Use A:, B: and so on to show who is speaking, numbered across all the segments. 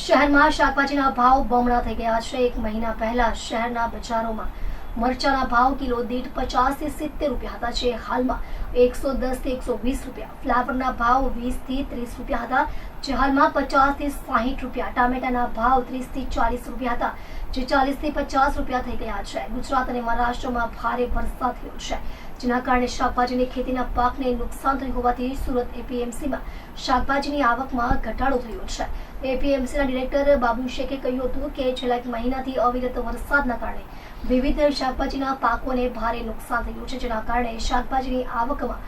A: શહેરમાં શાકભાજીના ભાવ બમણા થઈ ગયા છે. એક મહિના પહેલા શહેરના બજારોમાં મરચાના ભાવ કિલો દીઠ પચાસથી સિત્તેર રૂપિયા હતા જે હાલમાં એકસો દસથી એકસો વીસ રૂપિયા. ફ્લાવરના ભાવ વીસથી ત્રીસ રૂપિયા હતા. જે હાલમાં પચાસથી સાહીઠ રૂપિયા. ટામેટાના ભાવ ત્રીસથી ચાલીસ રૂપિયા હતા, જે ચાલીસથી પચાસ રૂપિયા થઈ ગયા છે. ગુજરાત અને મહારાષ્ટ્રમાં ભારે વરસાદ થયો છે. જેના કારણે શાકભાજીની ખેતીના પાકને નુકસાન થયું હોવાથી સુરત એપીએમસીમાં શાકભાજીની આવકમાં ઘટાડો થયો છે. એપીએમસીના ડિરેક્ટર બાબુ શેખે કહ્યું હતું કે છેલ્લા એક મહિનાથી અવિરત વરસાદના કારણે વિવિધ શાકભાજીના પાકોને ભારે નુકસાન થયું છે, જેના કારણે શાકભાજીની આવકમાં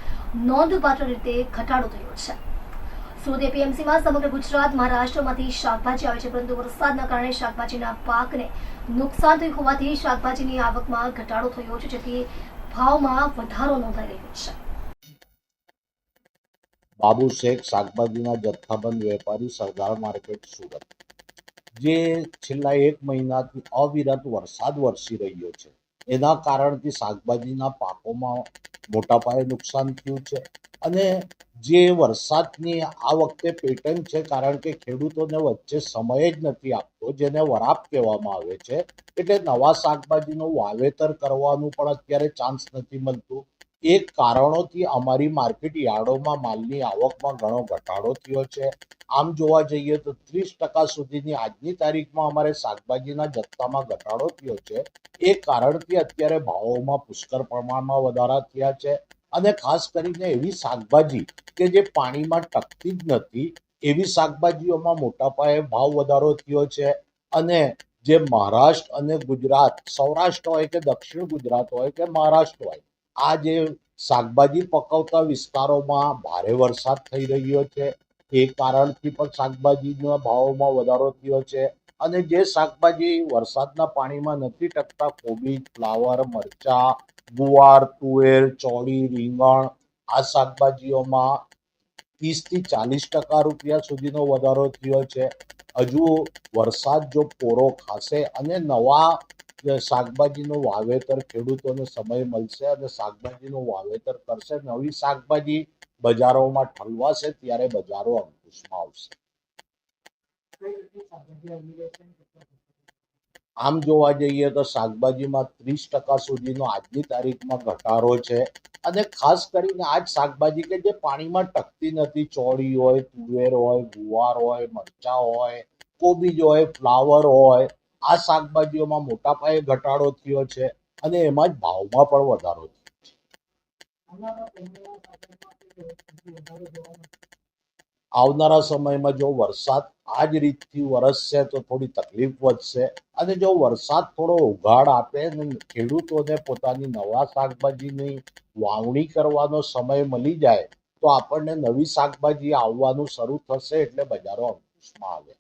A: નોંધપાત્ર રીતે ઘટાડો થયો છે. સુરત એપીએમસીમાં સમગ્ર ગુજરાત, મહારાષ્ટ્રમાંથી શાકભાજી આવે છે, પરંતુ વરસાદના કારણે શાકભાજીના પાકને નુકસાન થયું હોવાથી શાકભાજીની આવકમાં ઘટાડો થયો છે, જેથી ભાવમાં વધારો નોંધાઈ રહ્યો છે.
B: બાબુ શેખ શાકભાજીના જથ્થાબંધ વેપારી સરદાર માર્કેટ સુરત. જે છેલ્લા એક મહિનાથી અવિરત વરસાદ વરસી રહ્યો છે. એના કારણથી શાકભાજીના પાકોમાં મોટા પાયે નુકસાન થયું છે અને જે વરસાદની આ વખતે પેટર્ન છે, કારણ કે ખેડૂતોને વચ્ચે સમય જ નથી આપતો, જેને વરાપ કહેવામાં આવે છે, એટલે નવા શાકભાજીનું વાવેતર કરવાનું પણ અત્યારે ચાન્સ નથી મળતું. એ કારણોથી અમારી માર્કેટ યાર્ડોમાં માલની આવકમાં ઘણો ઘટાડો થયો છે. આમ જોવા જઈએ તો ત્રીસ ટકા સુધીની આજની તારીખમાં અમારે શાકભાજીના જથ્થામાં ઘટાડો થયો છે. એ કારણથી અત્યારે ભાવોમાં પુષ્કળ પ્રમાણમાં વધારા થયા છે અને ખાસ કરીને એવી શાકભાજી કે જે પાણીમાં ટકતી જ નથી, એવી શાકભાજીઓમાં મોટા પાયે ભાવ વધારો થયો છે અને જે મહારાષ્ટ્ર અને ગુજરાત, સૌરાષ્ટ્ર હોય કે દક્ષિણ ગુજરાત હોય કે મહારાષ્ટ્ર હોય આ જે શાકભાજી પકવતા વિસ્તારોમાં ભારે વરસાદ થઈ રહ્યો છે. એ કારણથી પણ શાકભાજીના ભાવોમાં વધારો થયો છે અને જે શાકભાજી વરસાદના પાણીમાં નથી ટકતા કોબીજ ફ્લાવર, મરચા, ગુવાર, તુવેર, ચોળી, રીંગણ, આ શાકભાજીઓમાં ત્રીસથી ચાલીસ ટકા રૂપિયા સુધીનો વધારો થયો છે. હજુ વરસાદ જો પોરો ખાશે અને નવા શાકભાજીનું વાવેતર ખેડૂતોને સમય મળશે અને શાકભાજીનું વાવેતર કરશે નવી શાકભાજી બજારોમાં ઠલવાશે ત્યારે બજારો અંકુશમાં આવશે. આમ જોવા જઈએ તો શાકભાજીમાં ત્રીસ ટકા સુધીનો આજની તારીખમાં ઘટાડો છે અને ખાસ કરીને આ જ શાકભાજી કે જે પાણીમાં ટકતી નથી, ચોળી હોય, તુવેર હોય, ગુવાર હોય, મરચાં હોય, કોબીજ હોય, ફ્લાવર હોય આ શાકભાજીઓમાં મોટા પાયે ઘટાડો થયો છે અને એમાં જ ભાવમાં પણ વધારો થયો આવનારા સમયમાં જો વરસાદ આ જ રીતથી વરસશે તો થોડી તકલીફ વધશે અને જો વરસાદ થોડો ઉઘાડ આપે અને ખેડૂતોને પોતાની નવા શાકભાજીની વાવણી કરવાનો સમય મળી જાય તો આપણને નવી શાકભાજી આવવાનું શરૂ થશે એટલે બજારો અંકુશમાં આવે.